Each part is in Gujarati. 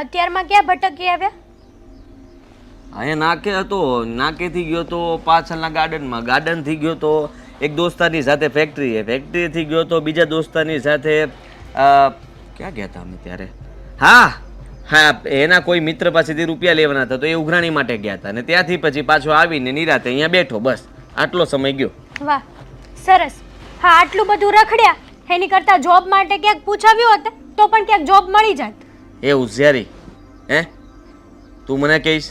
અત્યારમાં ક્યાં ભટકી આવ્યા? અહીંયા નાકે હતો નાકેથી ગયો તો પાછળના ગાર્ડનમાં. ગાર્ડનથી ગયો તો એક દોસ્તારની સાથે ફેક્ટરીએ ફેક્ટરીથી ગયો તો બીજા દોસ્તારની સાથે ક્યાં ગયા હતા અમે ત્યારે? હા હા એના કોઈ મિત્ર પાસેથી રૂપિયા લેવાના હતા તો એ ઉઘરાણી માટે ગયા હતા અને ત્યાંથી પછી પાછો આવીને નિરાતે અહીંયા બેઠો બસ. આટલો સમય ગયો. વાહ સરસ. હા આટલું બધું રખડ્યા. એની કરતાં જોબ માટે ક્યાંક પૂછાવ્યું હોત તો પણ ક્યાંક જોબ મળી જાત. એ હોશિયારી હે? તું મને કહીશ,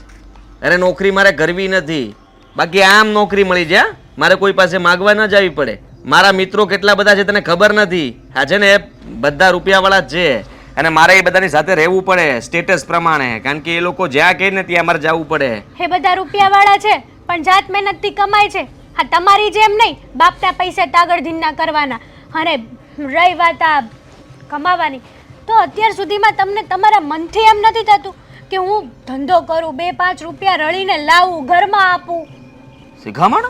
અરે નોકરી મારે કરવી નથી. બાકી આમ નોકરી મળી જાય હા? મારે કોઈ પાસે માગવા ન જવી પડે. મારા મિત્રો કેટલા બધા છે તને ખબર નથી. આ છે ને બધા રૂપિયાવાળા જ છે. અને મારે એ બધાની સાથે રહેવું પડે, સ્ટેટસ પ્રમાણે. કારણ કે એ લોકો જ્યાં કહે ને ત્યાં મારે જવું પડે. હે બધા રૂપિયાવાળા છે, પણ જાત મહેનતથી કમાય છે. હા તમારી જેમ નહીં બાપના પૈસા તાગડ ધીનના કરવાના. અને રહી વાત આ કમાવાની. તો અત્યાર સુધીમાં તમને તમારા મનથી એમ નથી થતું કે હું ધંધો કરું બે પાંચ રૂપિયા રળીને લાવું ઘરમાં આપું? શિખામણ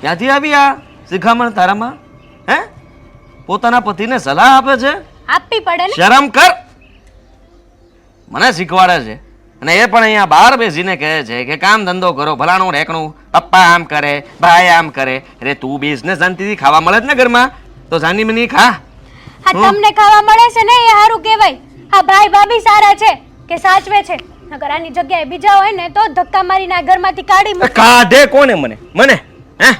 ક્યાંથી આવી આ શિખામણ તારામાં? હે? પોતાના પતિને સલાહ આપે છે? આપવી પડે ને. શરમ કર. મને શીખવાડે છે. અને એ પણ અહીંયા બહાર બેસીને કહે છે કે કામ ધંધો કરો ભલાણું રેકણું પપ્પા આમ કરે ભાઈ આમ કરે. અરે તું બેસને શાંતિથી ખાવા મળે જ ને ઘરમાં. તો જાની મની ખા. હા તમને ખાવા મળે છે ને એ સારું કહેવાય. હા ભાઈ ભાભી સારા છે કે સાચવે છે. નકર આની જગ્યાએ બીજા હોય ને તો ધક્કા મારીને આ ઘરમાંથી કાઢી મૂકે. કાઢે કોને મને? મને? હે?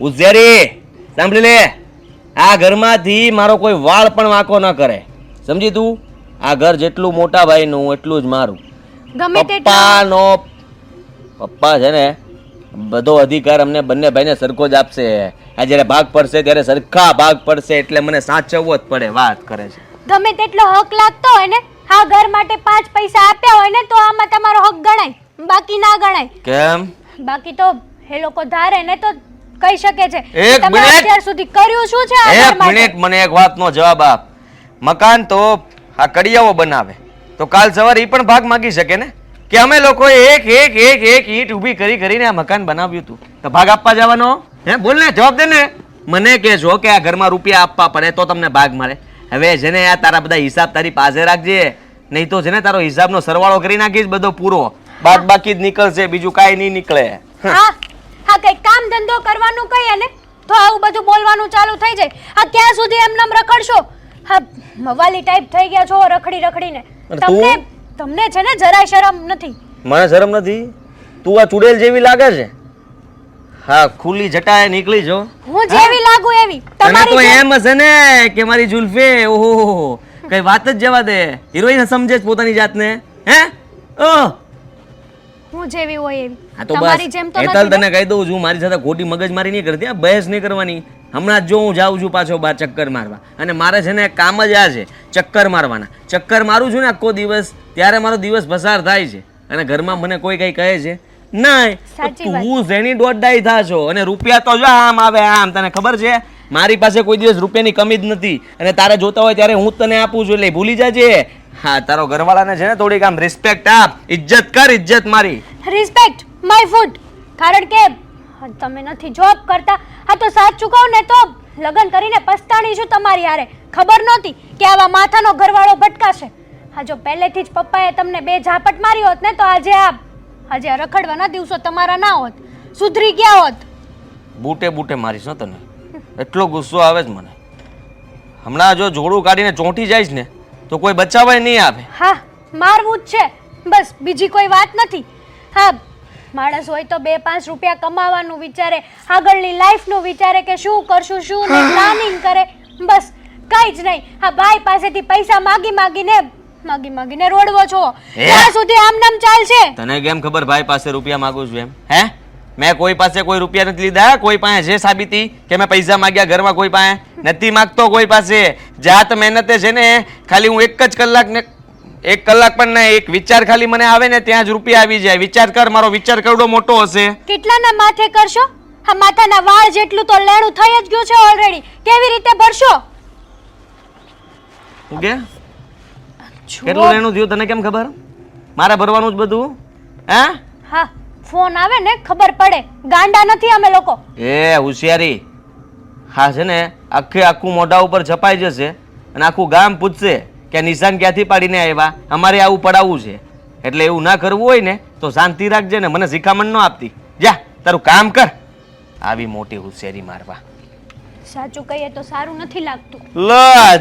ઉઝેરી સાંભળી લે. આ ઘરમાંથી મારો કોઈ વાળ પણ વાંકો ન કરે. સમજી તું? આ ઘર જેટલું મોટા ભાઈનું એટલું જ મારું. ગમે તેટલું. પપ્પાનો પપ્પા છે ને બધો અધિકાર અમને બંને ભાઈને સરખો જ આપશે. આ જ્યારે ભાગ પડશે ત્યારે સરખા ભાગ પડશે એટલે મને સાચવવો જ પડે વાત કરે છે. ગમે તેટલો હક લાગતો હોય ને હા ઘર માટે પાંચ પૈસા આપ્યા હોય ને તો આમાં તમારો હક ગણાય. બાકી ના ગણાય. કેમ? બાકી તો એ લોકો ધારે ને તો કહી શકે છે. એક તમે મિનિટ. અત્યાર સુધી કર્યું શું છે આ ઘર એક માટે? મિનિટ મને એક વાતનો જવાબ આપ. મકાન તો આ કડિયાઓ બનાવે. તો કાલ સવારે એ પણ ભાગ માગી શકે ને? કે અમે લોકો એક એક એક એક ઈટ ઊભી કરી કરીને આ મકાન બનાવ્યું હતું. તો ભાગ આપવા જવાનો? હે બોલ ને જવાબ દે ને. મને કહેજો કે આ ઘરમાં રૂપિયા આપવા પડે તો તમને ભાગ મળે. હવે જેને આ તારા બધા હિસાબ તારી પાસે રાખજે. નહીં તો જેને ને તારો હિસાબનો સરવાળો કરી નાખીશ બધો પૂરો. બાદ બાકી જ નીકળશે બીજું કાંઈ નહીં નીકળે. હા. હા કઈ કામ ધંધો કરવાનું કઈ ને તો આવું બધું બોલવાનું ચાલુ થઈ જાય. આ ક્યાં સુધી એમનેમ રખડશો? હા મવાલી ટાઈપ થઈ ગયા છો રખડી રખડીને. અને તમને? તમને છે ને જરાય શરમ નથી. મને શરમ નથી. તું આ ચુડેલ જેવી લાગે છે? હા ખુલ્લી જટાએ નીકળી જો. હું જેવી લાગુ એવી? તમારી તો એમ હશે ને કે મારી જુલ્ફે ઓહો કઈ વાત જ જવા દે. હિરોઈન સમજે જ પોતાની જાતને. હે? ઓ! હું જેવી હોય એવી. હા તો તમારી બસ. જેમ તો હેતલ તને કહી દઉં છું મારી સાથે ખોટી મગજમારી નહીં કરતી આ બહેસ નહીં કરવાની. હમણાં જો હું જાઉં છું પાછો બાર ચક્કર મારવા. અને મારે છે ને કામ જ આ છે ચક્કર મારવાના. ચક્કર મારું છું ને આખો દિવસ ત્યારે મારો દિવસ પસાર થાય છે. અને ઘરમાં મને કોઈ કઈ કહે છે? ના તું જેની દોઢ થા છો? અને રૂપિયા તો જો આમ આવે આમ તને ખબર છે? મારી પાસે કોઈ દિવસ રૂપિયાની કમી જ નથી. અને તારે જોતા હોય ત્યારે હું તને આપું છું એટલે ભૂલી જાજે. હા તારો ઘરવાળાને છે ને થોડીક આમ રિસ્પેક્ટ આપ. ઇજ્જત કર ઇજ્જત મારી. રિસ્પેક્ટ માય ફૂટ કારણ કે તમે નથી જોબ કરતા. હા તો સાચું કહું ને તો લગ્ન કરીને પસ્તાણી છું તમારી હારે. ખબર નહોતી કે આવા માથાનો ઘરવાળો ભટકાશે. હા જો પહેલેથી જ પપ્પાએ તમને બે ઝાપટ મારી હોત ને તો આજે આ આજે આ રખડવાના દિવસો તમારા ના હોત. સુધરી ગયા હોત. બૂટે બૂટે મારીશ ને તને. એટલો ગુસ્સો આવે જ મને. હમણાં જો જોડું કાઢીને ચોંટી જઈશ ને તો કોઈ બચાવાય નહીં આવે. હા મારવું જ છે. બસ બીજી કોઈ વાત નથી. હા માણસ હોય તો બે પાંચ રૂપિયા કમાવાનું વિચારે આગળની લાઈફનું વિચારે કે શું કરશું શું નહીં પ્લાનિંગ કરે. બસ કઈ જ નહીં. હા ભાઈ પાસેથી પૈસા માગી માગીને માગી માગીને રોડવો છો? ત્યાં સુધી આમ નામ ચાલશે. તને કેમ ખબર ભાઈ પાસે રૂપિયા માંગુ છું એમ? હે? મેં કોઈ પાસે કોઈ રૂપિયા નથી લીધા. કોઈ પાસે જે સાબિતી કે મેં પૈસા માંગ્યા ઘરમાં કોઈ પાસે? નથી માંગતો કોઈ પાસે. જાત મહેનતે છે ને ખાલી હું એક જ કલાક ને એક કલાક પણ નહીં એક વિચાર ખાલી મને આવે ને ત્યાં જ રૂપિયા આવી જાય. વિચાર કર મારો વિચાર કરડો મોટો હશે. કેટલાના માથે કરશો? હા માથાના વાળ જેટલું તો લેણું થઈ જ ગયું છે ઓલરેડી કેવી રીતે ભરશો? ઓકે કેટલું લેણું થયું તને કેમ ખબર? મારે ભરવાનું જ બધું. હે? હા ફોન આવે ને ખબર પડે. ગાંડા નથી અમે લોકો. એ હોશિયારી. હા છે ને આખે આખું મોઢા ઉપર છપાઈ જશે અને આખું ગામ પૂછશે. કે નિશાન ક્યાંથી પાડીને આવ્યા? અમારે આવું પડાવવું છે. એટલે એવું ના કરવું હોય ને તો શાંતિ રાખજે ને મને શિખામણ ન આપતી. જા તારું કામ કર. આવી મોટી હોશિયારી મારવા. સાચું કહીએ તો સારું નથી લાગતું. લ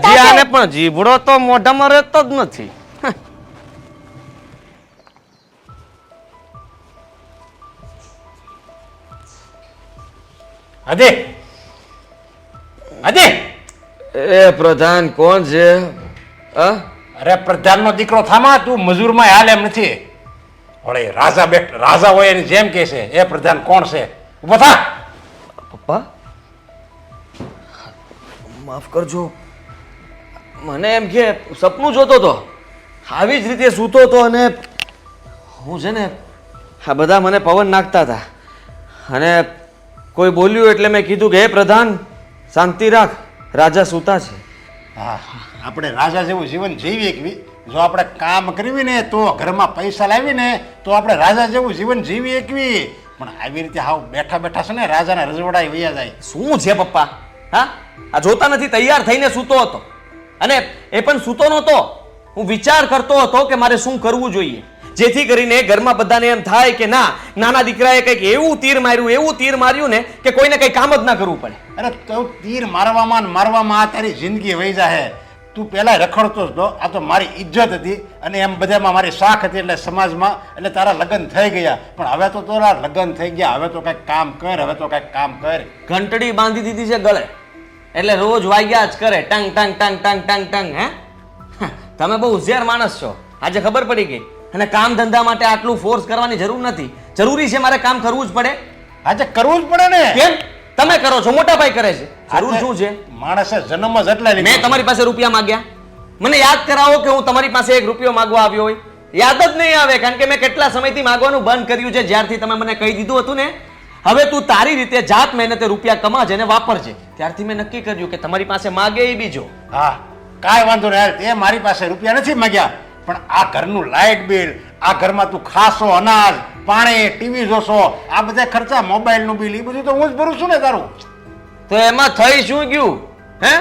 હજી આને પણ જીભડો તો મોઢામાં રહેતો જ નથી. અજય હજી એ પ્રધાન કોણ છે? અરે પ્રધાનનો દીકરો થામા તું મજૂરમાં હાલ એમ નથી. વળે રાજા બેઠ રાજા હોય એની જેમ કે છે. એ પ્રધાન કોણ છે? ઊભો થા. પપ્પા? માફ કરજો. મને એમ કે સપનું જોતો તો. આવી જ રીતે સૂતો તો અને હું છે ને આ બધા મને પવન નાખતા હતા. અને કોઈ બોલ્યું એટલે મેં કીધું કે હે પ્રધાન શાંતિ રાખ. રાજા સૂતા છે. હા. આપણે રાજા જેવું જીવન જીવીએ કે જો આપણે કામ કરવી ને તો ઘરમાં પૈસા લાવી ને તો આપણે રાજા જેવું જીવન જીવી કે પણ આવી રીતે હાવ બેઠા બેઠા છે ને રાજાના રજવડાઈ વૈયા જાય. શું છે પપ્પા? હા? આ જોતા નથી, તૈયાર થઈને સૂતો હતો. અને એ પણ સૂતો નહોતો. હું વિચાર કરતો હતો કે મારે શું કરવું જોઈએ. જેથી કરીને ઘરમાં બધાને એમ થાય કે ના નાના દીકરાએ કંઈક એવું તીર માર્યું એવું તીર માર્યું ને કે કોઈને કંઈ કામ જ ના કરવું પડે. અરે તું તીર મારવામાં મારવામાં આ તારી જિંદગી વહી જાહે. તું પહેલાં રખડતો જ હતો આ તો મારી ઇજ્જત હતી અને એમ બધામાં મારી શાખ હતી એટલે સમાજમાં એટલે તારા લગ્ન થઈ ગયા. પણ હવે તો તારા લગ્ન થઈ ગયા. હવે તો કંઈક કામ કર હવે તો કંઈક કામ કર. ઘંટડી બાંધી દીધી છે ગળે. એટલે રોજ વાગ્યા જ કરે. ટંગ ટંગ ટંગ ટંગ ટંગ ટંગ હે? તમે બહુ હોશિયાર માણસ છો. આજે ખબર પડી ગઈ. અને કામ ધંધા માટે આટલું ફોર્સ કરવાની જરૂર નથી. જરૂરી છે મારે કામ કરવું જ પડે. આજે કરવું જ પડે ને? કેમ? તમે કરો છો મોટા ભાઈ કરે છે. જરૂર શું છે? માણસે જન્મ જ એટલે મેં તમારી પાસે રૂપિયા માંગ્યા. મને યાદ કરાવો કે હું તમારી પાસે એક રૂપિયો માંગવા આવ્યો હોય. યાદ જ નહીં આવે કારણ કે મેં કેટલા સમયથી માંગવાનું બંધ કર્યું છે. જ્યારથી તમે મને કહી દીધું હતું ને હવે તું તારી રીતે જાત મહેનતે રૂપિયા કમાજે અને વાપરજે. ત્યારથી મેં નક્કી કર્યું કે તમારી પાસે માગે એ બીજો. હા કાંઈ વાંધો નહીં. એ તે મારી પાસે રૂપિયા નથી માંગ્યા. પણ આ ઘરનું લાઇટ બિલ, આ ઘરમાં તું ખાશો અનાજ, પાણી, ટીવી જોશો, આ બધા ખર્ચા મોબાઈલનું બિલ એ બધું તો હું જ ભરું છું ને તારું. તો એમાં થઈ શું ગયું? હે?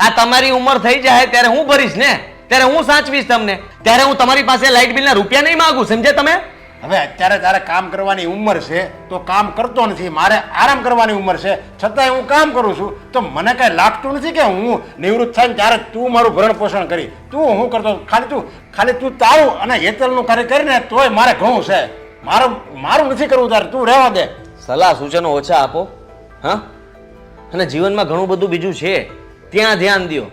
આ તમારી ઉંમર થઈ જાય ત્યારે હું ભરીશ ને? ત્યારે હું સાચવીશ તમને? ત્યારે હું તમારી પાસે લાઇટ બિલના રૂપિયા નહીં માગું સમજે તમે? હવે અત્યારે તારે કામ કરવાની ઉંમર છે, તો કામ કરતો નથી. મારે આરામ કરવાની ઉંમર છે. છતાંય હું કામ કરું છું, તો મને કાંઈ લાગતું નથી કે હું નિવૃત્ત થઈને ત્યારે તું મારું ભરણ પોષણ કરી. તું હું કરતો ખાલી તું ખાલી તું તારું અને હેતલનું કાર્ય કરીને તોય મારે ઘણું છે. મારું મારું નથી કરવું તારે, તું રહેવા દે. સલાહ સૂચનો ઓછા આપો, હા? અને જીવનમાં ઘણું બધું બીજું છે. ત્યાં ધ્યાન દો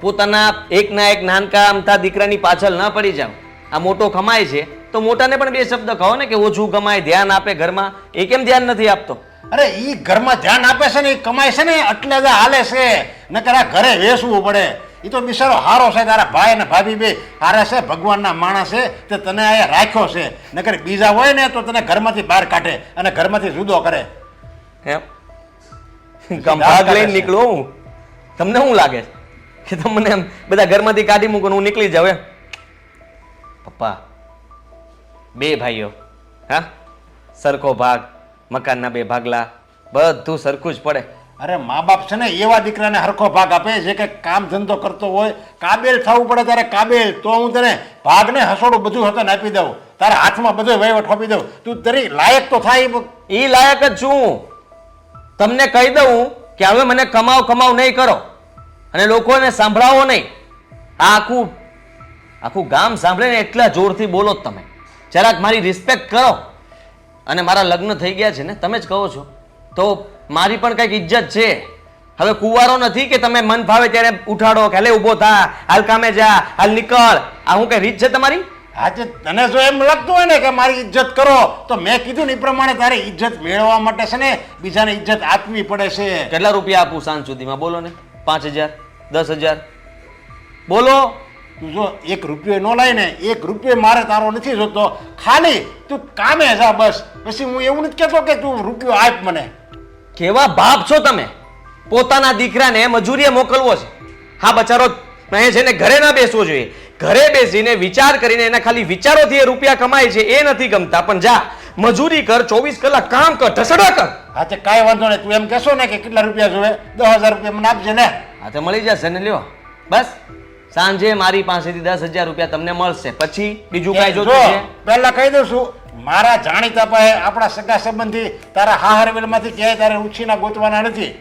પોતાના એકના એક નાનકા અમથા દીકરાની પાછળ ન પડી જાઓ આ મોટો કમાય છે. તો મોટાને પણ બે શબ્દ કહો ને કે ઓછું કમાય ધ્યાન આપે ઘરમાં. એ કેમ ધ્યાન નથી આપતો? અરે ઈ ઘરમાં ધ્યાન આપે છે ને એ કમાય છે ને એટલે જ હાલે છે. નકર આ ઘરે વેસવું પડે. એ તો બિચારો હારો છે તારા ભાઈ અને ભાભી બે હારે છે ભગવાનના માણસ છે તે તને અહીંયા રાખ્યો છે. નકર બીજા હોય ને તો તને ઘરમાંથી બહાર કાઢે અને ઘરમાંથી જુદો કરે. એમ? ભાગ લઈને નીકળો હું. તમને શું લાગે છે? કે તમને બધા ઘરમાંથી કાઢી મૂકો હું નીકળી જાઉં એમ? પપ્પા બે ભાઈઓ હા? સરખો ભાગ મકાનના બે ભાગલા બધું સરખું જ પડે. અરે મા બાપ છે ને એવા દીકરાને હરખો ભાગ આપે જે કે કામ ધંધો કરતો હોય કાબેલ થવું પડે ત્યારે કાબેલ તો હું તને ભાગને હસોડું બધું હતો આપી દઉં તારા હાથમાં બધો વહીવટ આપી દઉં તું તરી લાયક તો થાય એ એ લાયક જ છું. તમને કહી દઉં કે હવે મને કમાવ કમાવ નહીં કરો. અને લોકોને સાંભળાવો નહીં. આ આખું આખું ગામ સાંભળે ને એટલા જોરથી બોલો જ તમે. જરાક મારી રિસ્પેક્ટ કરો. અને મારા લગ્ન થઈ ગયા છે ને તમે જ કહો છો. તો મારી પણ કંઈક ઇજ્જત છે. હવે કુંવારો નથી કે તમે મન ફાવે ત્યારે ઉઠાડો કે હાલે ઊભો થા હાલ કામે જા હાલ નીકળ. આ હું કઈ રીત છે તમારી? આજે તને જો એમ લાગતું હોય ને કે મારી ઇજ્જત કરો તો મેં કીધું ને એ પ્રમાણે તારે ઇજ્જત મેળવવા માટે છે ને બીજાને ઇજ્જત આપવી પડે છે. કેટલા રૂપિયા આપું સાંજ સુધીમાં? બોલો ને. પાંચ હજાર દસ હજાર? બોલો. તું જો એક રૂપિયો ન લાય ને એક રૂપિયો મારે તારો નથી જોતો ખાલી તું કામે જા બસ. પછી હું એવું નથી કહેતો કે તું રૂપિયો આપ મને. કેવા બાપ છો તમે? પોતાના દીકરાને મજૂરીએ મોકલવો છે. હા બચારો કહે છે ને ઘરે ના બેસવો જોઈએ. ઘરે બેસીને વિચાર કરીને એના ખાલી વિચારોથી એ રૂપિયા કમાય છે એ નથી ગમતા. પણ જા મજૂરી કર ચોવીસ કલાક કામ કર ઢસડા કર. હા તે કાંઈ વાંધો નહીં. તું એમ કહેશો ને કે કેટલા રૂપિયા જોવે? દસ હજાર રૂપિયા મને આપજે ને. હા તો મળી જશે ને લ્યો. બસ. સાંજે મારી પાસેથી દસ હજાર રૂપિયા તમને મળશે. પછી બીજું કાંઈ જોતું છે? પહેલા કહી દઉં છું મારા જાણીતા પાસે આપણા સગા સંબંધી તારા હાહરવેલમાંથી ક્યાંય તારે ઉછીના ગોતવાના નથી.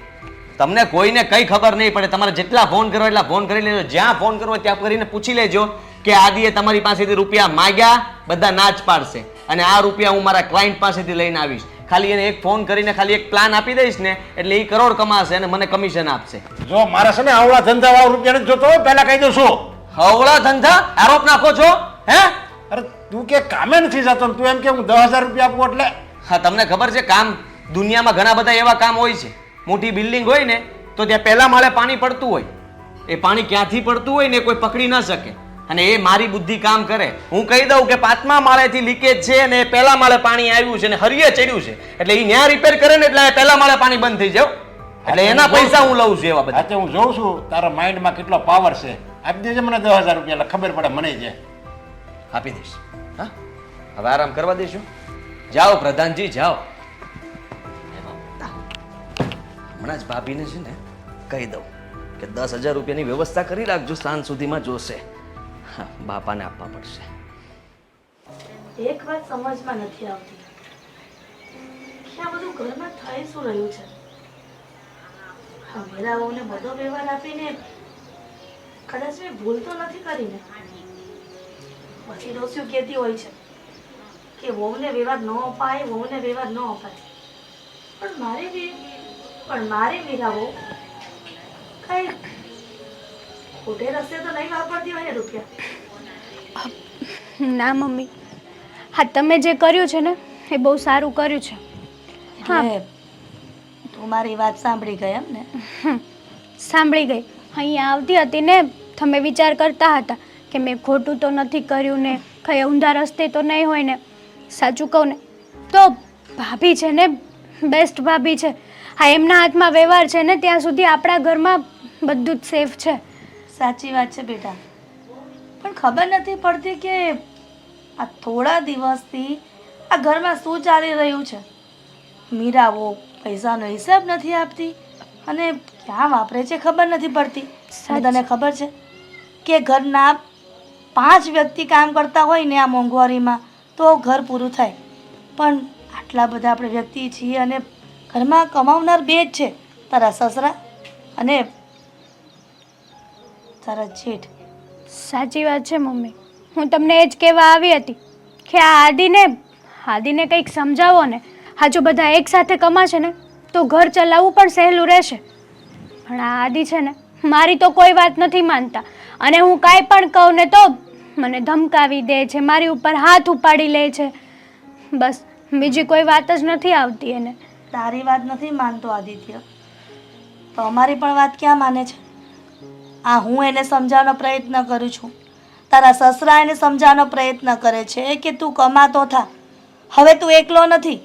તમને કોઈને કઈ ખબર નહીં પડે. તમારે જેટલા ફોન કરો એટલા ફોન કરી લેજો. જ્યાં ફોન કરવો ત્યાં કરીને પૂછી લેજો કે આદિએ તમારી પાસેથી રૂપિયા માગ્યા બધા ના જ પાડશે. અને આ રૂપિયા હું મારા ક્લાયન્ટ પાસેથી લઈને આવીશ. ખાલી એને એક ફોન કરીને ખાલી એક પ્લાન આપી દઈશ ને એટલે એ કરોડ કમાશે અને મને કમિશન આપશે. જો મારે છે ને આવડા ધંધા વાળા રૂપિયા નથી જોતો પહેલા કહી દઉં છું હવળા ધંધા? આરોપ નાખો છો હે? અરે તું કે કામે નથી જતો તું એમ કે હું દસ હજાર રૂપિયા આપું એટલે? હા તમને ખબર છે કામ દુનિયામાં ઘણા બધા એવા કામ હોય છે. મોટી બિલ્ડિંગ હોય ને તો ત્યાં પહેલા માળે પાણી પડતું હોય. એ પાણી ક્યાંથી પડતું હોય ને કોઈ પકડી ન શકે. અને એ મારી બુદ્ધિ કામ કરે. હું કહી દઉં કે પાંચમા માળેથી લીકેજ છે અને એ પહેલા માળે પાણી આવ્યું છે અને હરિયે ચડ્યું છે. એટલે એ ન્યા રિપેર કરે ને એટલે પહેલા માળે પાણી બંધ થઈ જાવ એટલે એના પૈસા હું લઉં છું એવા બધા. હું જોઉં છું તારા માઇન્ડમાં કેટલો પાવર છે. આપી દેજે મને દસ હજાર રૂપિયા ખબર પડે મને જે. આપી દઈશ. હા? હવે આરામ કરવા દઈશું જાઓ પ્રધાનજી જાઓ. હમણાં જ ભાભીને છે ને કહી દઉં કે દસ હજાર રૂપિયાની વ્યવસ્થા કરી રાખજો સાંજ સુધીમાં જોશે. બાપાને આપવા પડશે. એક વાત સમજમાં નથી આવતી. કે બધું ઘરમાં થઈ શું રહ્યું છે? આ મેરાઓને બધો વ્યવહાર આપીને કદાચ મેં ભૂલ તો નથી કરીને. પછી ડોસ્યું કહેતી હોય છે કે વહુને વ્યવહાર ન અપાય, વહુને વ્યવહાર ન અપાય. પણ મારે પણ મારે વીરાઓ કઈ ખોટે રસ્તે તો નહીં વાપરતી હોય ને રૂપિયા. ના મમ્મી. હા તમે જે કર્યું છે ને એ બહુ સારું કર્યું છે. હા. તું મારી વાત સાંભળી ગઈ એમ ને? સાંભળી ગઈ. અહીંયા આવતી હતી ને તમે વિચાર કરતા હતા કે મેં ખોટું તો નથી કર્યું ને કઈ ઊંધા રસ્તે તો નહીં હોય ને. સાચું કહું ને તો ભાભી છે ને બેસ્ટ ભાભી છે. હા એમના હાથમાં વ્યવહાર છે ને ત્યાં સુધી આપણા ઘરમાં બધું જ સેફ છે. સાચી વાત છે બેટા. પણ ખબર નથી પડતી કે આ થોડા દિવસથી આ ઘરમાં શું ચાલી રહ્યું છે? મીરાઓ પૈસાનો હિસાબ નથી આપતી અને ક્યાં વાપરે છે ખબર નથી પડતી. તને ખબર છે કે ઘરના પાંચ વ્યક્તિ કામ કરતા હોય ને આ મોંઘવારીમાં તો ઘર પૂરું થાય. પણ આટલા બધા આપણે વ્યક્તિ છીએ અને ઘરમાં કમાવનાર બે જ છે. તારા સસરા અને તારા જેઠ. સાચી વાત છે મમ્મી. હું તમને એ જ કહેવા આવી હતી કે આ આદિને આદિને કંઈક સમજાવો ને. હા જો બધા એકસાથે કમાશે ને તો ઘર ચલાવવું પણ સહેલું રહેશે. પણ આ આદિ છે ને મારી તો કોઈ વાત નથી માનતા. અને હું કાંઈ પણ કહું ને તો મને ધમકાવી દે છે મારી ઉપર હાથ ઉપાડી લે છે. બસ બીજી કોઈ વાત જ નથી આવતી એને. તારી વાત નથી માનતો આદિત્ય. તો અમારી પણ વાત ક્યાં માને છે? આ હું એને સમજાવવાનો પ્રયત્ન કરું છું. તારા સસરા એને સમજાવવાનો પ્રયત્ન કરે છે કે તું કમાતો થા. હવે તું એકલો નથી.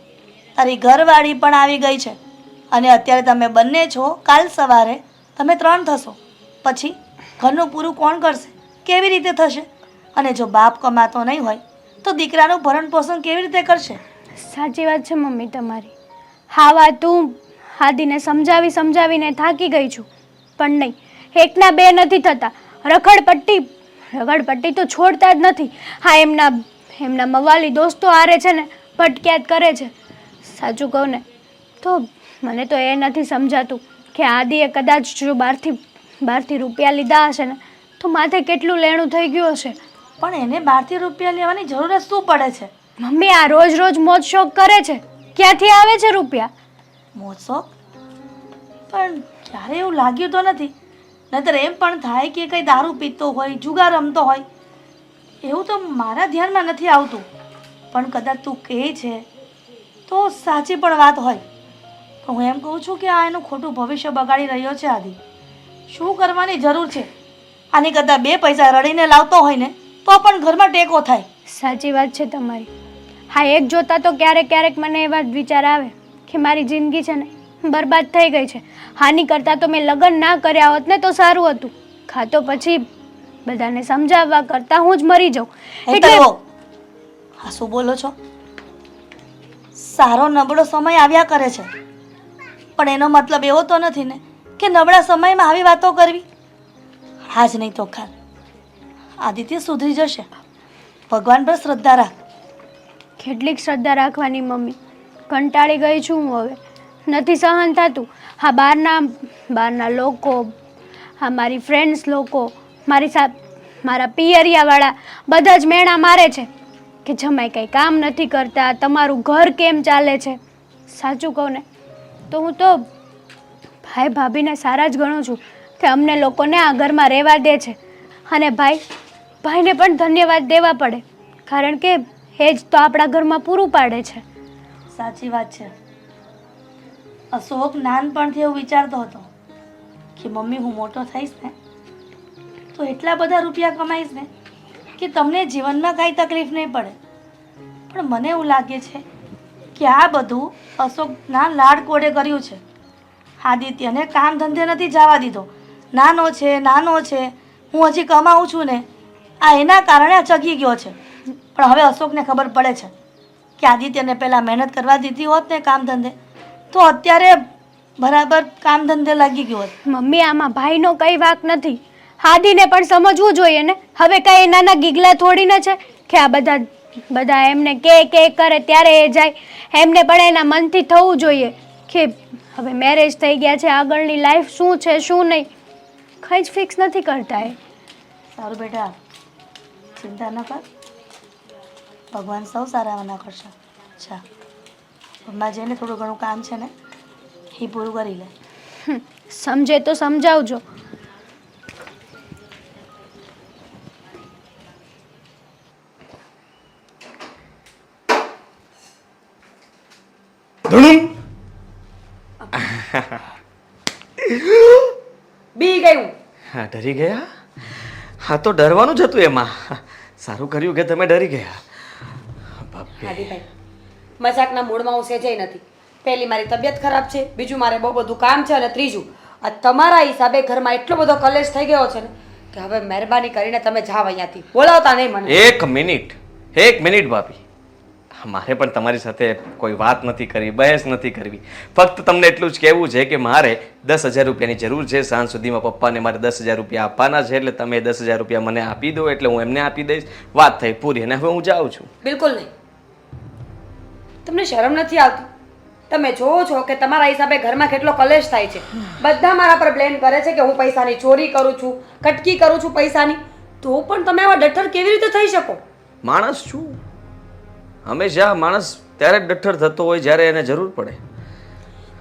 તારી ઘરવાળી પણ આવી ગઈ છે. અને અત્યારે તમે બંને છો, કાલ સવારે તમે ત્રણ થશો. પછી ઘરનું પૂરું કોણ કરશે? કેવી રીતે થશે? અને જો બાપ કમાતો નહીં હોય, તો દીકરાનું ભરણ પોષણ કેવી રીતે કરશે? સાચી વાત છે મમ્મી તમારી. હા વાત હું હાદીને સમજાવી સમજાવીને થાકી ગઈ છું. પણ નહીં એકના બે નથી થતા. રખડપટ્ટી રખડપટ્ટી તો છોડતા જ નથી. હા એમના એમના મવાલી દોસ્તો આરે છે ને ભટક્યાત કરે છે. સાચું કહું ને તો મને તો એ નથી સમજાતું કે આદિએ કદાચ જો બહારથી બહારથી રૂપિયા લીધા હશે ને તો માથે કેટલું લેણું થઈ ગયું હશે? પણ એને બહારથી રૂપિયા લેવાની જરૂર શું પડે છે? મમ્મી આ રોજ રોજ મોજ શોખ કરે છે. ક્યાંથી આવે છે રૂપિયા? મોજ શોખ? પણ ક્યારે એવું લાગ્યું તો નથી. નહીતર એમ પણ થાય કે કંઈ દારૂ પીતો હોય, જુગાર રમતો હોય. એવું તો મારા ધ્યાનમાં નથી આવતું. પણ કદાચ તું કહે છે, તો સાચી પણ વાત હોય. પણ હું એમ કહું છું કે આ એનું ખોટું ભવિષ્ય બગાડી રહ્યો છે આદિ. શું કરવાની જરૂર છે? આની કરતાં બે પૈસા રડીને લાવતો હોય ને, તો પણ ઘરમાં ટેકો થાય. સાચી વાત છે તમારી. હા, એક જોતા તો ક્યારેક ક્યારેક મને એવા વિચાર આવે કે મારી જિંદગી છે ને બરબાદ થઈ ગઈ છે. હાની કરતાં તો મેં લગ્ન ના કર્યા હોત ને તો સારું હતું. ખા તો પછી બધાને સમજાવવા કરતાં હું જ મરી જાઉં. એટલે હા શું બોલો છો. સારો નબળો સમય આવ્યા કરે છે. પણ એનો મતલબ એવો તો નથી ને કે નબળા સમયમાં આવી વાતો કરવી. આજ નહીં તો ખાલ આદિત્ય સુધરી જશે. ભગવાન પર શ્રદ્ધા રાખ. કેટલીક શ્રદ્ધા રાખવાની મમ્મી. કંટાળી ગઈ છું હું હવે. નથી સહન થતું. હા બહારના બહારના લોકો, હા, મારી ફ્રેન્ડ્સ લોકો, મારી સા મારા પિયરિયાવાળા બધા જ મેણા મારે છે કે જમાઈ કંઈ કામ નથી કરતા, તમારું ઘર કેમ ચાલે છે? સાચું કહું ને, તો હું તો ભાઈ ભાભીને સારા જ ગણું છું કે અમને લોકોને આ ઘરમાં રહેવા દે છે. અને ભાઈ, ભાઈને પણ ધન્યવાદ દેવા પડે, કારણ કે એ જ તો આપણા ઘરમાં પૂરું પાડે છે. સાચી વાત છે. અશોક નાનપણથી એવું વિચારતો હતો કે મમ્મી હું મોટો થઈશ ને, તો એટલા બધા રૂપિયા કમાઈશ ને કે તમને જીવનમાં કાંઈ તકલીફ નહીં પડે. પણ મને એવું લાગે છે કે આ બધું અશોકના લાડ કોડે કર્યું છે. આદિત્યને કામ ધંધે નથી જવા દીધો. નાનો છે નાનો છે, હું હજી કમાઉં છું ને, આ એના કારણે ચગી ગયો છે. પણ હવે અશોકને ખબર પડે છે કે આદિત્યને પહેલાં મહેનત કરવા દીધી હોત ને કામ ધંધે તો અત્યારે બરાબર કામ ધંધે લાગી ગયો હોત મમ્મી આમાં ભાઈનો કઈ વાક નથી. હાદીને પણ સમજવું જોઈએ ને. હવે કઈ નાના ગીગલા થોડી ને છે કે આ બધા બધા એમને કે કે કરે ત્યારે એ જાય. એમને પણ એના મનથી થવું જોઈએ કે હવે મેરેજ થઈ ગયા છે આગળની લાઈફ શું છે શું નહીં. કંઈ જ ફિક્સ નથી કરતા એ. સારું બેટા ચિંતા ન કર. ભગવાન સૌ સારાવાના કરશે. અચ્છા હમણાં જઈને થોડું ઘણું કામ છે ને એ પૂરું કરી લે. સમજે તો સમજાવજો. બી ગયું. હા ડરી ગયા? હા તો ડરવાનું જ હતું એમાં. સારું કર્યું કે તમે ડરી ગયા. બાપરે. મજાકના મૂડમાં હું સેજાઈ નથી. પહેલી મારી તબિયત ખરાબ છે બીજું મારે બહુ બધું કામ છે અને ત્રીજું આ તમારા હિસાબે ઘરમાં એટલો બધો કલેશ થઈ ગયો છે ને કે હવે મહેરબાની કરીને તમે જાઓ અહીંયાથી. બોલાવતા નહીં મને. એક મિનિટ એક મિનિટ ભાભી. મારે પણ તમારી સાથે કોઈ વાત નથી કરવી બહેસ નથી કરવી. ફક્ત તમને એટલું જ કહેવું છે કે મારે દસ હજાર રૂપિયાની જરૂર છે સાંજ સુધીમાં પપ્પાને મારે દસ હજાર રૂપિયા આપવાના છે એટલે તમે દસ હજાર રૂપિયા મને આપી દો એટલે હું એમને આપી દઈશ. વાત થઈ પૂરી અને હવે હું જાઉં છું. બિલકુલ નહીં. તમને શરમ નથી આવતી? તમે જોવો છો કે તમારા હિસાબે ઘરમાં કેટલો કલેશ થાય છે. બધા મારા પર બ્લેમ કરે છે કે હું પૈસાની ચોરી કરું છું કટકી કરું છું પૈસાની. તો પણ તમે આવા ડઠ્ઠર કેવી રીતે થઈ શકો? માણસ છું. હંમેશા માણસ ત્યારે જ ડઠ્ઠર થતો હોય જ્યારે એને જરૂર પડે.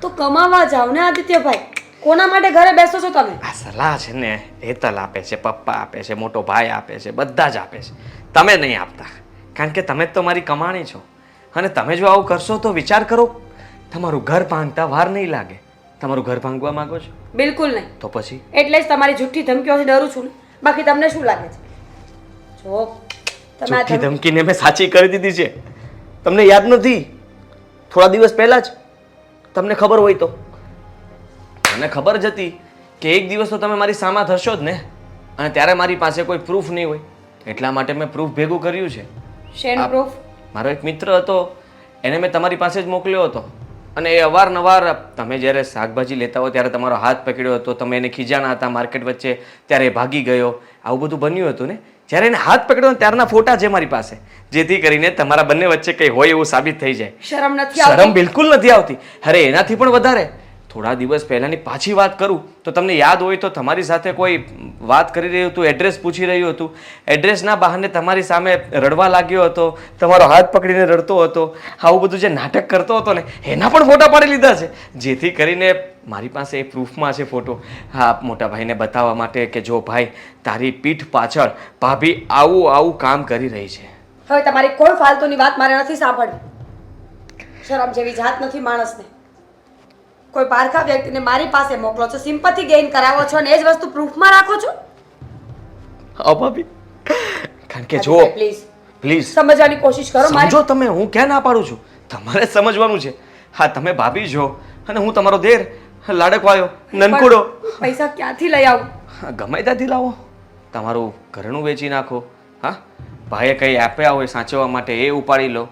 તો કમાવા જાઓ ને આદિત્યભાઈ. કોના માટે ઘરે બેસો છો તમે? આ સલાહ છે ને હેતલ આપે છે પપ્પા આપે છે મોટો ભાઈ આપે છે બધા જ આપે છે. તમે નહીં આપતા. કારણ કે તમે જ તો મારી કમાણી છો. અને તમે જો આવું કરશો તો વિચાર કરો તમારું ઘર ભાંગતા વાર નહીં લાગે. તમારું ઘર ભાંગવા માંગો છો? બિલકુલ નહીં. તો પછી? એટલે જ તમારી જુઠ્ઠી ધમકીઓથી ડરું છું ને. બાકી તમને શું લાગે છે? જો તમે જુઠ્ઠી ધમકીને મેં સાચી કરી દીધી છે. તમને યાદ નથી? થોડા દિવસ પહેલા જ. તમને ખબર હોય તો. મને ખબર જ હતી કે એક દિવસ તો તમે મારી સામા થશો જ ને. અને ત્યારે મારી પાસે કોઈ પ્રૂફ નહીં હોય. એટલા માટે મેં પ્રૂફ ભેગું કર્યું છે. શેનું પ્રૂફ મારો એક મિત્ર હતો એને મેં તમારી પાસે જ મોકલ્યો હતો. અને એ અવારનવાર તમે જ્યારે શાકભાજી લેતા હો ત્યારે તમારો હાથ પકડ્યો હતો તમે એને ખીજાણા હતા માર્કેટ વચ્ચે ત્યારે ભાગી ગયો. આવું બધું બન્યું હતું ને? જ્યારે એને હાથ પકડ્યો ને ત્યારના ફોટા છે મારી પાસે જેથી કરીને તમારા બંને વચ્ચે કંઈ હોય એવું સાબિત થઈ જાય. શરમ નથી શરમ બિલકુલ નથી આવતી. અરે એનાથી પણ વધારે. થોડા દિવસ પહેલાંની પાછી વાત કરું, તો તમને યાદ હોય તો તમારી સાથે કોઈ વાત કરી રહ્યું હતું, એડ્રેસ પૂછી રહ્યું હતું. એડ્રેસના બહાને તમારી સામે રડવા લાગ્યો હતો, તમારો હાથ પકડીને રડતો હતો, આવું બધું જે નાટક કરતો હતો ને, એના પણ ફોટા પાડી લીધા છે. જેથી કરીને મારી પાસે એ પ્રૂફમાં છે ફોટો. હા, મોટા ભાઈને બતાવવા માટે કે જો ભાઈ, તારી પીઠ પાછળ ભાભી આવું આવું કામ કરી રહી છે. હવે તમારી કોઈ ફાલતુની વાત મારે નથી સાંભળવી. શરમ જેવી જાત નથી માણસને. કોઈ પારખા વ્યક્તિને મારી પાસે મોકલો છો સિમ્પથી ગેઇન કરાવો છો અને એ જ વસ્તુ પ્રૂફમાં રાખો છો? હા ભાભી. કારણ કે જો પ્લીઝ પ્લીઝ સમજવાની કોશિશ કરો મારે સમજો તમે હું ક્યાં ના પાડું છું? તમારે સમજવાનું છે. હા તમે ભાભી છો અને હું તમારો દેર લાડકવાયો નનકુડો. પૈસા ક્યાંથી લઈ આવું? હા, ગમે ત્યાંથી લાવો. તમારું ઘરનું વેચી નાખો. હા ભાઈએ કંઈ આપ્યા હોય સાચવવા માટે એ ઉપાડી લો.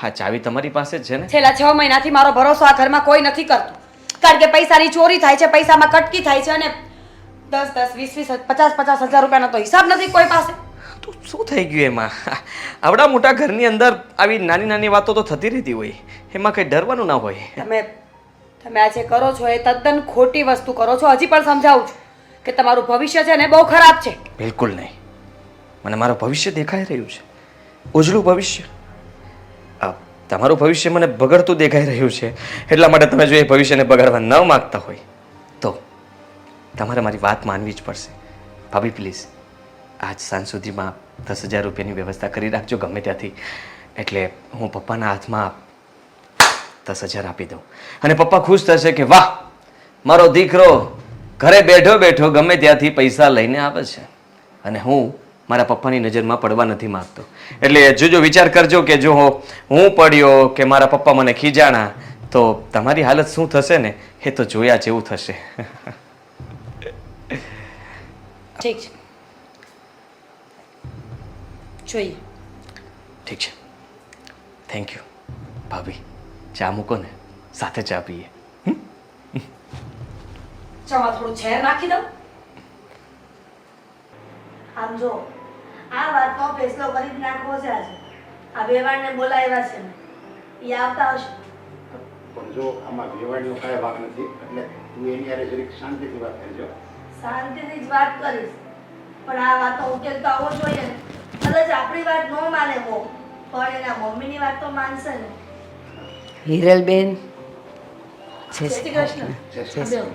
હા ચાવી તમારી પાસે જ છે ને? છેલ્લા છ મહિનાથી મારો ભરોસો આ ઘરમાં કોઈ નથી કરતું. કારણ કે પૈસાની ચોરી થાય છે પૈસામાં કટકી થાય છે અને દસ દસ વીસ વીસ પચાસ પચાસ હજાર રૂપિયાનો તો હિસાબ નથી કોઈ પાસે. તો શું થઈ ગયું એમાં? આવડા મોટા ઘરની અંદર આવી નાની નાની વાતો તો થતી રહેતી હોય. એમાં કંઈ ડરવાનું ના હોય. તમે તમે આ જે કરો છો એ તદ્દન ખોટી વસ્તુ કરો છો. હજી પણ સમજાવું છું કે તમારું ભવિષ્ય છે ને બહુ ખરાબ છે. બિલકુલ નહીં. મને મારું ભવિષ્ય દેખાઈ રહ્યું છે. ઉજળું ભવિષ્ય. આ તમારું ભવિષ્ય મને બગડતું દેખાઈ રહ્યું છે. એટલા માટે તમે જો એ ભવિષ્યને બગાડવા ન માગતા હોય, તો તમારે મારી વાત માનવી જ પડશે. ભાભી, પ્લીઝ, આજ સાંજ સુધીમાં દસ હજાર રૂપિયાની વ્યવસ્થા કરી રાખજો ગમે ત્યાંથી. એટલે હું પપ્પાના હાથમાં દસ હજાર આપી દઉં. અને પપ્પા ખુશ થશે કે, વાહ, મારો દીકરો ઘરે બેઠો બેઠો ગમે ત્યાંથી પૈસા લઈને આવે છે. અને હું મારા પપ્પાની નજરમાં પડવા નથી માગતો. એટલે જોજો વિચાર કરજો કે જો હું- પડ્યો કે મારા પપ્પા મને ખીજાણા તો તમારી હાલત શું થશે ને? એ તો જોયા જેવું થશે. ઠીક છે. જોઈએ. ઠીક છે. થેન્ક યુ ભાભી ચા મૂકો ને. સાથે ચા પીએ. ચામાં થોડું ઝેર નાખી દઉં. આમ જો આ વાતનો ફેસલો કરી નાખવો છે આજે. આ વેવાણને બોલાવ્યા છે. ને એ આવતા હશે. પણ જો આમાં વેવાણીનો કાંઈ ભાગ નથી એટલે તું એની હારે જરીક શાંતિથી વાત કરજો. શાંતિથી જ વાત કરીશ. પણ આ વાતનો ઉકેલ તો આવવો જોઈએ ને. કદાચ આપણી વાત ન માને બહુ પણ એના મમ્મીની વાત તો માનશે ને. હિરલબેન જય શ્રી કૃષ્ણ. જય શ્રી બેહો.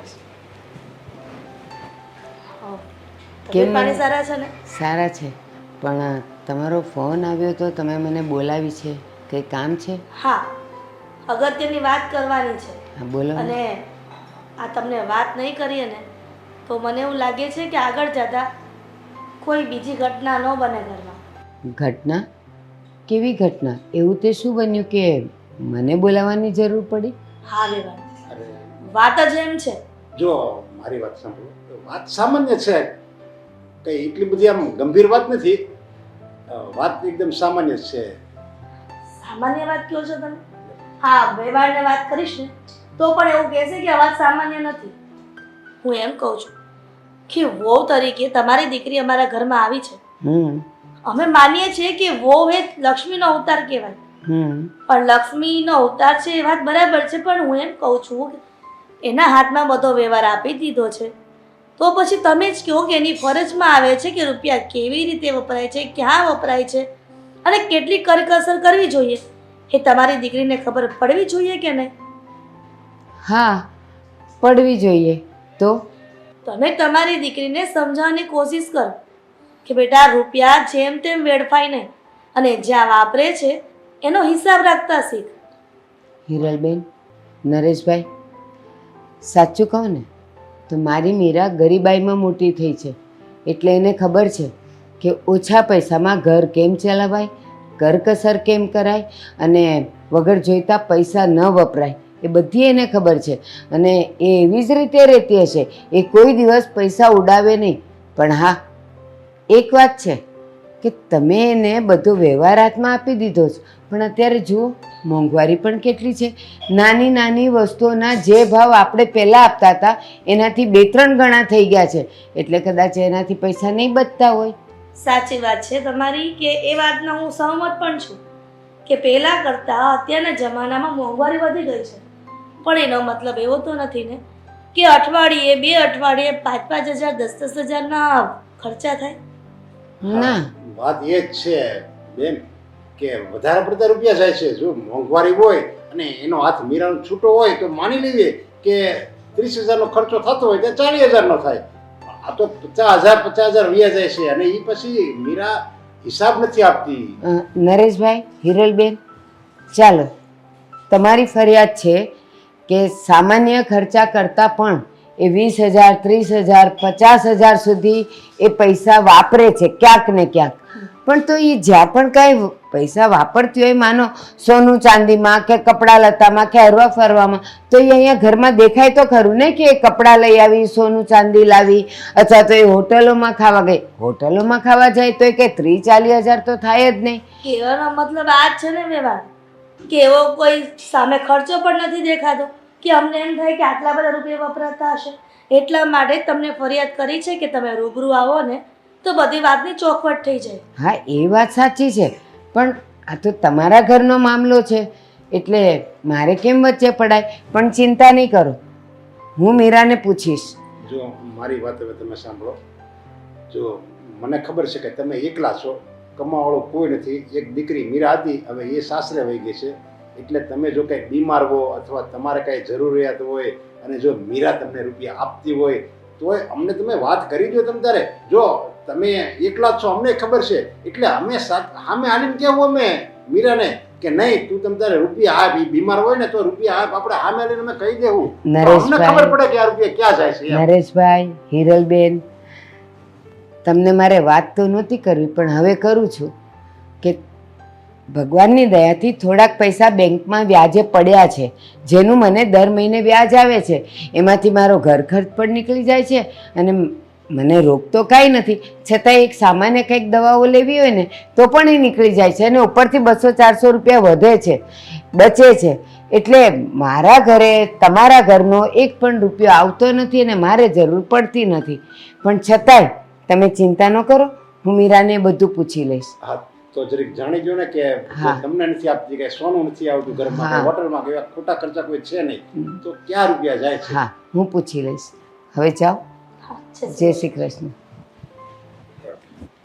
કેમ? પાણી સારા છે ને? સારા છે. પણ તમારો ફોન આવ્યો તો તમે મને બોલાવી છે? કંઈ કામ છે? હા અગત્યની વાત કરવાની છે. હા બોલો. અને આ તમને વાત નહીં કરીએ ને તો મને એવું લાગે છે કે આગળ જતા કોઈ બીજી ઘટના ન બને ઘરમાં. ઘટના? કેવી ઘટના? એવું તે શું બન્યું કે મને બોલાવવાની જરૂર પડી? હા રે વાત જ એમ છે. જો મારી વાત સાંભળો. વાત સામાન્ય છે. કઈ એટલી બધી આમ ગંભીર વાત નથી. વાત એકદમ સામાન્ય છે. સામાન્ય વાત કહો છો તમે? હા વેવાણને વાત કરીશ ને તો પણ એવું કહેશે કે આ વાત સામાન્ય નથી. હું એમ કહું છું કે વહુ તરીકે તમારી દીકરી અમારા ઘરમાં આવી છે. હમ. અમે માનીએ છીએ કે વહુ એ લક્ષ્મીનો અવતાર કહેવાય. પણ લક્ષ્મીનો અવતાર છે એ વાત બરાબર છે પણ હું એમ કહું છું કે એના હાથમાં બધો વ્યવહાર આપી દીધો છે. તો પછી તમે જ કહો કે એની ફરજમાં આવે છે કે રૂપિયા કેવી રીતે વપરાય છે ક્યાં વપરાય છે અને કેટલી કરકસર કરવી જોઈએ? એ તમારી દીકરીને ખબર પડવી જોઈએ કે નહીં? હા પડવી જોઈએ. તો? તમે તમારી દીકરીને સમજાવવાની કોશિશ કરો કે બેટા રૂપિયા જેમ તેમ વેડફાય નહીં અને જ્યાં વાપરે છે એનો હિસાબ રાખતા શીખ. હિરલબેન નરેશભાઈ સાચું કહું ને? તો મારી મીરા ગરીબાઈમાં મોટી થઈ છે. એટલે એને ખબર છે કે ઓછા પૈસામાં ઘર કેમ ચલાવાય કરકસર કેમ કરાય અને વગર જોઈતા પૈસા ન વપરાય. એ બધી એને ખબર છે. અને એ એવી જ રીતે રહેતી હશે. એ કોઈ દિવસ પૈસા ઉડાવે નહીં. પણ હા, એક વાત છે. કે તમે એને બધો વ્યવહાર હાથમાં આપી દીધો છે. પણ અત્યારે જુઓ મોંઘવારી પણ કેટલી છે. નાની નાની વસ્તુઓના જે ભાવ આપણે પહેલાં આપતા હતા એનાથી બે ત્રણ ગણા થઈ ગયા છે. એટલે કદાચ એનાથી પૈસા નહીં બચતા હોય. સાચી વાત છે તમારી કે એ વાતના હું સહમત પણ છું કે પહેલાં કરતાં અત્યારના જમાનામાં મોંઘવારી વધી ગઈ છે. પણ એનો મતલબ એવો તો નથી ને કે અઠવાડિયે બે અઠવાડિયે પાંચ પાંચ હજાર દસ દસ હજારના ખર્ચા થાય. ના. વાત એ જ છે, બેન, કે વધારે પડતા રૂપિયા જાય છે. જો મોંઘવારી હોય અને એનો હાથ મીરાનો છૂટો હોય તો માની લઈએ કે ત્રીસ હજારનો ખર્ચો થતો હોય તો ચાલીસ હજારનો થાય. આ તો પચાસ હજાર પચાસ હજાર વ્યા જાય છે અને એ પછી મીરા હિસાબ નથી આપતી. નરેશભાઈ, હિરલબેન, ચાલો. તમારી ફરિયાદ છે કે સામાન્ય ખર્ચા કરતાં પણ એ વીસ હજાર, ત્રીસ હજાર, પચાસ હજાર સુધી એ પૈસા વાપરે છે ક્યાંક ને ક્યાંક. પણ તો એ જ્યાં પણ કાંઈ પૈસા વાપરતી હોય, માનો સોનું ચાંદીમાં કે કપડાં લતામાં કે હરવા ફરવામાં, તો એ અહીંયા ઘરમાં દેખાય તો ખરું ને કે એ કપડાં લઈ આવી, સોનું ચાંદી લાવી, અથવા તો એ હોટલોમાં ખાવા ગઈ. હોટલોમાં ખાવા જાય તો એ કે ત્રીસ ચાલીસ હજાર તો થાય જ નહીં. કહેવાનો મતલબ આ જ છે ને વ્યવહાર. કે એવો કોઈ સામે ખર્ચો પણ નથી દેખાતો કે અમને એમ થાય કે આટલા બધા રૂપિયા વપરાતા હશે. એટલા માટે તમને ફરિયાદ કરી છે કે તમે રૂબરૂ આવો ને તો બધી વાતની ચોખવટ થઈ જાય. હા એ વાત સાચી છે. પણ આ તો તમારા ઘરનો મામલો છે. એટલે મારે કેમ વચ્ચે પડાય? પણ ચિંતા નહીં કરો. હું મીરાને પૂછીશ. જો મારી વાત હવે તમે સાંભળો. જો મને ખબર છે કે તમે એકલા છો. કમાવાળો કોઈ નથી. એક દીકરી મીરા હતી. હવે એ સાસરે વહી ગઈ છે. એટલે તમે જો કંઈ બીમાર હો અથવા તમારે કાંઈ જરૂરિયાત હોય અને જો મીરા તમને રૂપિયા આપતી હોય તોય અમને તમે વાત કરી દો તમ તારે. જો તમે એકલા જ છો અમને ખબર છે એટલે અમે સામે હાલીને કેવું અમે મીરાને કે નહીં તું તમ તારે રૂપિયા આ બીમાર હોય ને તો રૂપિયા આ આપણે સામે આલીને અમે કહી દેવું અમને. ખબર પડે કે આ રૂપિયા ક્યાં જાય છે. નરેશભાઈ હિરલબેન તમને મારે વાત તો નહોતી કરવી પણ હવે કરું છું કે ભગવાનની દયાથી થોડાક પૈસા બેંકમાં વ્યાજે પડ્યા છે જેનું મને દર મહિને વ્યાજ આવે છે એમાંથી મારો ઘર ખર્ચ પણ નીકળી જાય છે અને મને રોગ તો કાંઈ નથી. છતાં એક સામાન્ય કંઈક દવાઓ લેવી હોય ને તો પણ એ નીકળી જાય છે અને ઉપરથી બસો ચારસો રૂપિયા વધે છે. બચે છે. એટલે મારા ઘરે તમારા ઘરનો એક પણ રૂપિયો આવતો નથી અને મારે જરૂર પડતી નથી. પણ છતાંય તમે ચિંતા ન કરો હું મીરાને બધું પૂછી લઈશ. હા તો જરીક જાણી જો ને કે. તમને નથી આપતી કે સોનું નથી આવતું ઘરમાં હોટલમાં ખોટા ખર્ચા કોઈ છે નહીં. તો ક્યાં રૂપિયા જાય છે? હા હું પૂછી લઈશ. હવે જાઓ. જય શ્રી કૃષ્ણ.